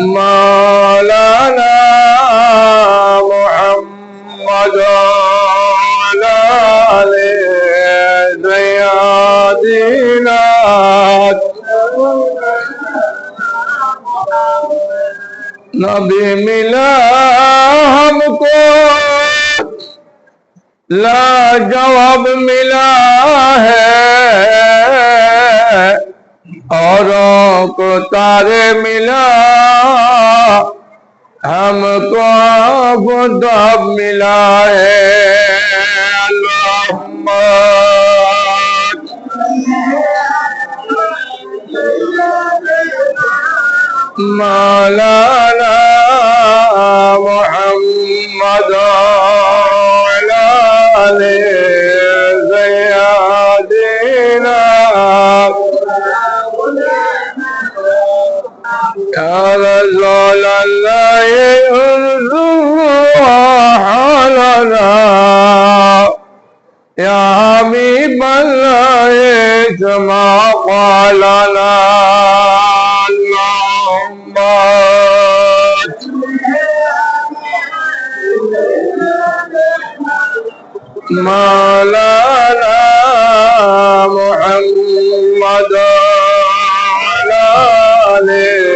मौलाना मोहम्मद दयादीना नबी मिला हमको लाजवाब मिला है। औरों को तारे मिला हमको गुदब मिला है अल्लाहुम्मा مولانا محمد وعلى آله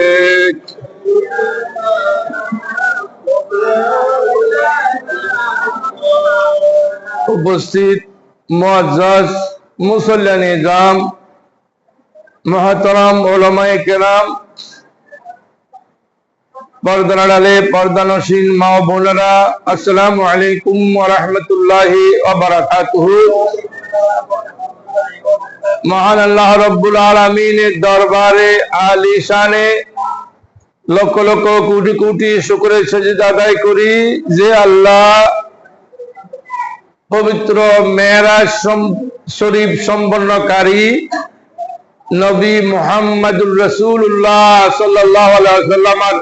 উপস্থিত মুআজ্জাজ মুসল্লা নিজাম মহাতরাম ওলামায়ে কেরাম পর্দার আড়ালে পর্দানসীন মা বোনেরা, আসসালামু আলাইকুম রাহমাতুল্লাহি মহান আল্লাহ রব্বুল আলামিনের দরবারে আলিশানে লক্ষ লক্ষ কোটি কোটি আদায় করি যে আল্লাহ পবিত্র মেয়েরাজ শরীফ সম্পন্নকারী নবী মোহাম্মদুর রসুল্লাহ সাল্লামের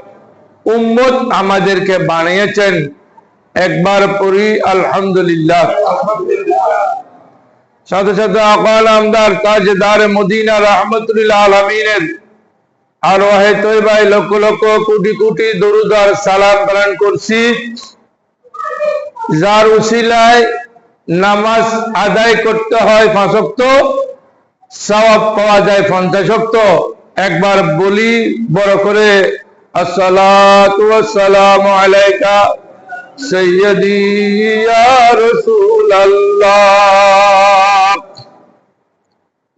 উম্মত আমাদেরকে বানিয়েছেন। একবার পড়ি, আলহামদুলিল্লাহ। সাথে সাথে আকাল আমদার তাজদার মদিনা রহমতুল্লাহ আলমিনের আর ওহে তৈবাই লক্ষ লক্ষ কোটি কোটি দরুদার সালাম প্রেরণ করছি। যার উশিলায় নামাজ আদায় করতে হয় পাঁচক্ত সওয়াব পাওয়া যায় পঞ্চাশক্ত একবার বলি, বড় করে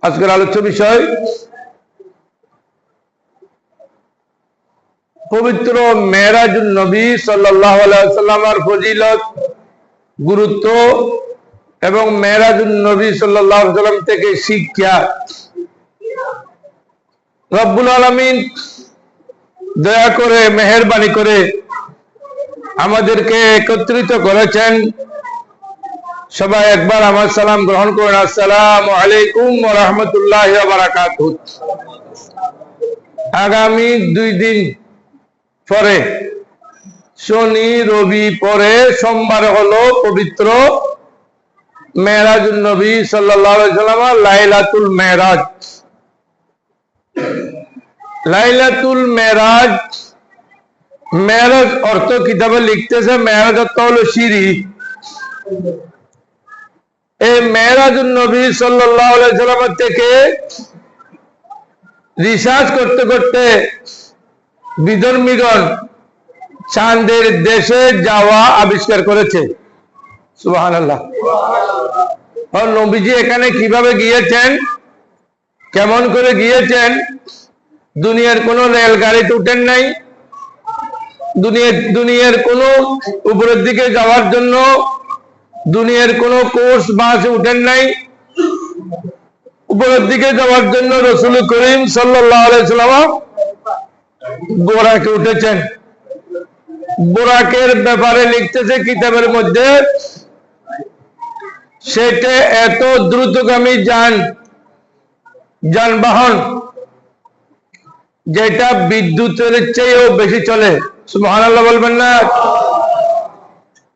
আজকের আলোচ্য বিষয়, পবিত্র মেরাজুল নবী সাল্লামের ফজিলত, গুরুত্ব এবং মেরাজুল নবী সাল্লাম থেকে শিক্ষা। রব্বুল আলমিন দয়া করে মেহরবানি করে আমাদেরকে একত্রিত করেছেন। সবাই একবার আমার সালাম গ্রহণ করুন। আসসালাম আলাইকুম রহমতুল্লাহ আগামী দুই দিন পরে, শনি, রবি পরে, সোমবার হলো পবিত্র মেহরাজ নবী সাল্লাম, লাইলাতুল মেহরাজ লাইলাতুল মেহরাজ মেহরাজ অর্থ কিতাবে লিখতেছে মেহরাজ অর্থ হলো সিঁড়ি। এই মেহরাজ নবী সাল্লাম থেকে রিসার্চ করতে করতে বিধর্মীগণ চাঁদের দেশে যাওয়া আবিষ্কার করেছে। আল্লাহ নবীজি এখানে কীভাবে গিয়েছেন? কেমন করে গিয়েছেন? দুনিয়ার কোন রেলগাড়িতে উঠেন নাই। দুনিয়ার দুনিয়ার কোন উপরের দিকে যাওয়ার জন্য দুনিয়ার কোন কোর্স, বাসে উঠেন নাই। উপরের দিকে যাওয়ার জন্য রসুল করিম সাল্লাম বোরাকে উঠেছেন। বোরাকের ব্যাপারে লিখতেছে কিতাবের মধ্যে, সেটা এত দ্রুতগামী যান, যানবাহন যেটা বিদ্যুতের চেয়েও বেশি চলে। সুহান বলবেন না।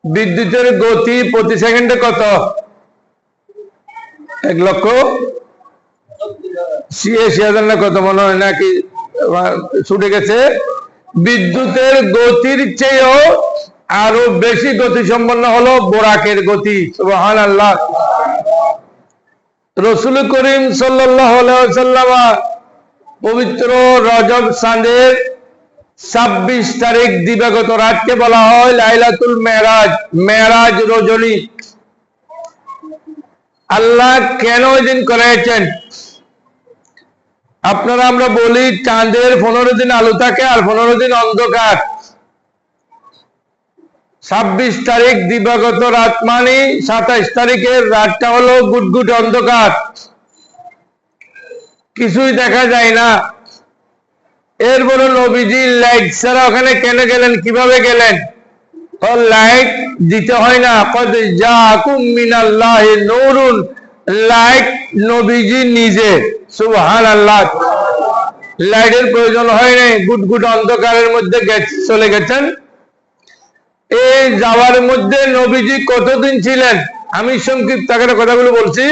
বিদ্যুতের গতি প্রতি সেকেন্ডে কত? এক লক্ষ? কত? মনে হয় নাকি ছুটে গেছে। বিদ্যুতের গতির চেয়েও আরও বেশি গতি সম্পন্ন হলো বোরাকের গতি। সুবহান আল্লাহ রসুল করিম সাল্লাম পবিত্র রজব চাঁদের ছাব্বিশ তারিখ দিবাগত রাতকে বলা হয় লাইলাতুল মেরাজ মেরাজ রজনী। আল্লাহ কেন ওই দিন করেছেন? আপনারা আমরা বলি, চাঁদের পনেরো দিন আলো থাকে আর পনেরো দিন অন্ধকার। ছাব্বিশ তারিখ দিবাগত রাত মানে সাতাইশ তারিখের রাতটা হলো গুটগুট অন্ধকার। কিছুই দেখা যায় না। এরপরে নবীজি লাইট ছাড়া ওখানে কেন গেলেন? কীভাবে গেলেন? লাইট দিতে হয় না। নূরুন। লাইট নবীজি নিজে। সুবহান আল্লাহ লাইটের প্রয়োজন হয় নাই। গুটগুট অন্ধকারের মধ্যে চলে গেছেন। এই যাওয়ার মধ্যে নবীজি কতদিন ছিলেন? আমি সংক্ষিপ্ত আকারে কথাগুলো বলছি।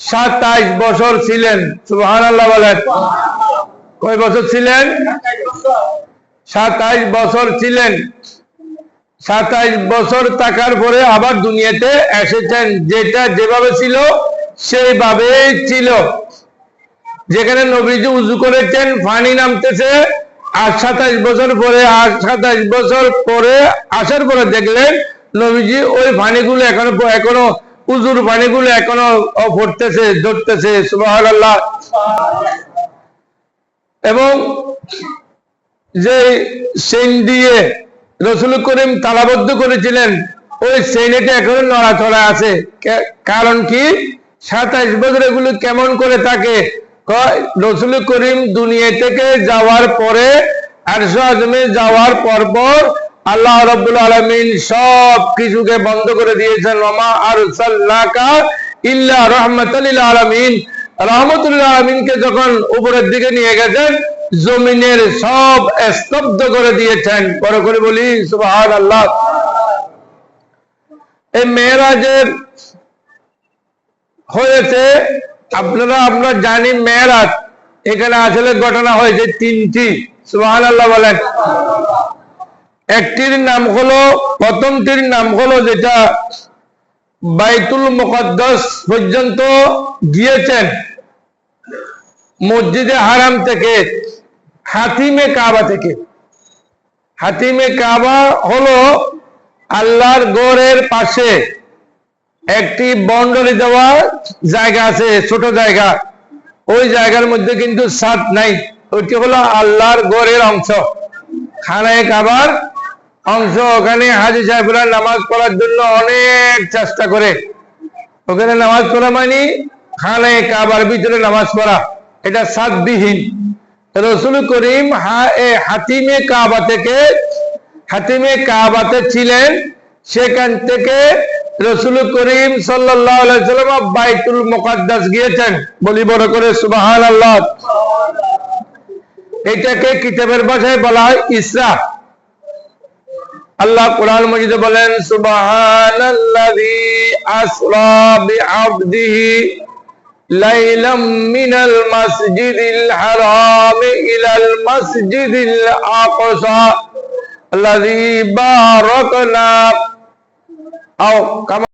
সাতাইশ বছর ছিলেন সুবহান আল্লাহ বলেন। কয় বছর ছিলেন? সাতাইশ বছর ছিলেন। সাতাইশ বছর থাকার পরে আবার দুনিয়াতে এসেছেন, যেটা যেভাবে ছিল, সেইভাবেই ছিল। যেখানে নবীজি উজু করেছেন, ফানি নামতেছে, আর সাতাইশ বছর পরে, আর সাতাইশ বছর পরে, আসার পরে দেখলেন, নবীজি ওই ফানিগুলো এখনও এখনও উজুর পানিগুলো এখনও পড়তেছে ধরতেছে সুবাহ এবং যে সেন দিয়ে রসুল করিম তালাবদ্ধ করেছিলেন, ওই সেনেটা এখনও নড়াচড়া আছে। কারণ কি? সাতাইশ বছর এগুলো কেমন করে থাকে? রসুল করিম দুনিয়া থেকে যাওয়ার পরে, আরশো আজমে যাওয়ার পর পর আল্লাহ রব্বুল আলমিন সব কিছুকে বন্ধ করে দিয়েছেন মামা আর ইল্লা রহমতুল্লাহ আলমিন। রহমতুল্লাহ আলমিনকে যখন উপরের দিকে নিয়ে গেছেন, জমিনের সব স্তব্ধ করে দিয়েছেন। পরে করে বলি সুবাহ আল্লাহ এই মেয়েরাজের হয়েছে, আপনারা, আমরা জানি মেয়েরাজ। এখানে আসলে ঘটনা হয়েছে তিনটি। সুবাহ আল্লাহ বলেন। একটির নাম হলো, প্রথমটির নাম হলো যেটা বাইতুল মুকদ্দাস পর্যন্ত গিয়েছেন। মসজিদে হারাম থেকে, হাতিমে কাবা থেকে। হাতিমে কাবা হলো আল্লাহর গড়ের পাশে একটি বন্ডরে দেওয়া জায়গা আছে, ছোট জায়গা। ওই জায়গার মধ্যে কিন্তু সাত নাই, ওইটি হলো আল্লাহর গড়ের অংশ। খানায় কাবার অংশ ওখানে হাজি সাহেবরা নামাজ পড়ার জন্য অনেক চেষ্টা করে। ওখানে নামাজ পড়া মানে খানায় কাবার ভিতরে নামাজ পড়া। এটা সাতবিহীন রসুল করিম হা- এ হাতিমে কাবা থেকে, হাতিমে কাবাতে ছিলেন। সেখান থেকে রসুল করিম সাল্লাম বাইতুল মোকাদ্দাস গিয়েছেন। বলি বড় করে আল্লাহ এটাকে কিতাবের ভাষায় বলা হয় ইসরা। আল্লাহ কোরআন মজিদে বলেন সুবহানাল্লাযী আসরা বিআবদিহি লাইলাম মিনাল মাসজিদিল হারাম ইলাল মাসজিদিল আকসা الذي باركنا أو كما